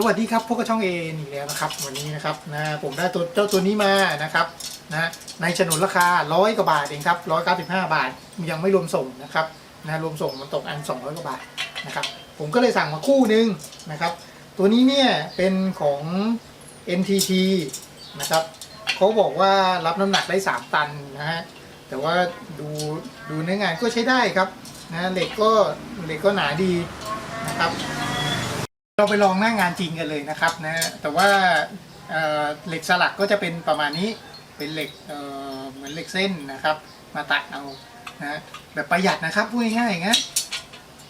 สวัสดีครับพวกบช่องเออีกแล้วนะครับ วันนี้นะครับนะผมได้ตัวเจ้าตัวนี้มานะครับนะในฉนนราคาร้อยกว่าบาทเองครับร้อยเก้าสิบห้าบาทยังไม่รวมส่งนะครับนะรวมส่งมันตกอันสองร้อยกว่าบาทนะครับผมก็เลยสั่งมาคู่หนึงนะครับ ตัวนี้เนี่ยเป็นของ NTT นะครับเขาบอกว่ารับน้ำหนักได้ 3 ตันนะฮะแต่ว่าดูดูเนื้องานก็ใช้ได้ครับนะเหล็กก็เหล็กก็หนาดีนะครับ เราไปลองหน้างงานจริงกันเลยนะครับนะแต่ว่าเอ่อเหล็กสลักก็จะเป็นประมาณนี้เป็นเหล็กเอ่อเหมือนเหล็กเส้นนะครับ มาตัดเอานะแบบประหยัดนะครับพูดง่ายๆนะ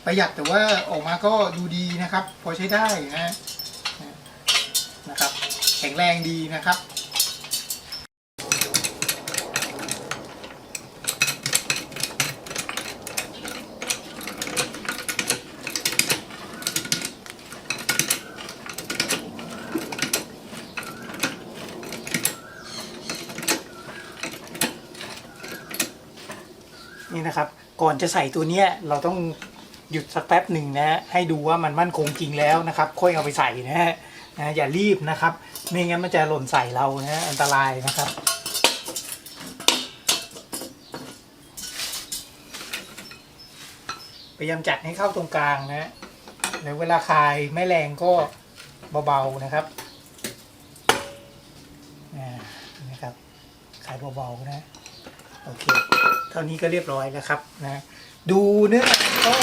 ประหยัดแต่ว่าออกมาก็ดูดีนะครับ พอใช้ได้นะนะครับ แข็งแรงดีนะครับ นี่นะครับ ก่อนจะใส่ตัวเนี้ยเราต้องหยุดสักแป๊บหนึ่งนะฮะให้ดูว่ามันมั่นคงจริงแล้วนะครับ ค่อยเอาไปใส่นะฮะนะอย่ารีบนะครับ ไม่งั้นมันจะหล่นใส่เรานะฮะอันตรายนะครับพยายามจัดให้เข้าตรงกลางนะฮะแล้วเวลาคลายไม่แรงก็เบาๆนะครับอ่นะครับคลายเบาๆนะ โอเค เท่านี้ก็เรียบร้อยแล้วครับนะดูเนื้อก็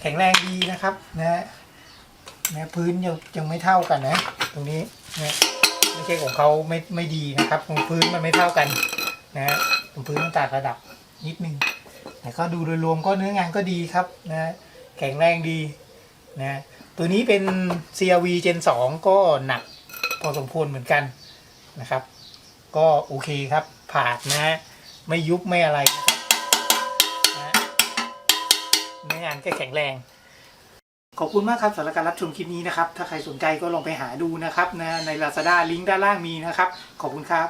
แข็งแรงดีนะครับนะนะพื้นยังยังไม่เท่ากันนะ ตรงนี้นะไม่ใช่ของเขาไม่ไม่ดีนะครับของพื้นมันไม่เท่ากันนะตรงพื้นมันต่างระดับนิดนึงแต่ก็ดูโดยรวมก็เนื้องานก็ดีครับนะแข็งแรงดีนะตัวนี้เป็น CRV Gen 2 ก็หนักพอสมควรเหมือนกันนะครับ ก็โอเคครับผ่านนะฮะ ไม่ยุบไม่อะไรนะครับนะเนื้องานก็แข็งแรง ขอบคุณมากครับสำหรับการรับชมคลิปนี้นะครับ ถ้าใครสนใจก็ลองไปหาดูนะครับนะใน Lazada ลิงก์ด้านล่างมีนะครับ ขอบคุณครับ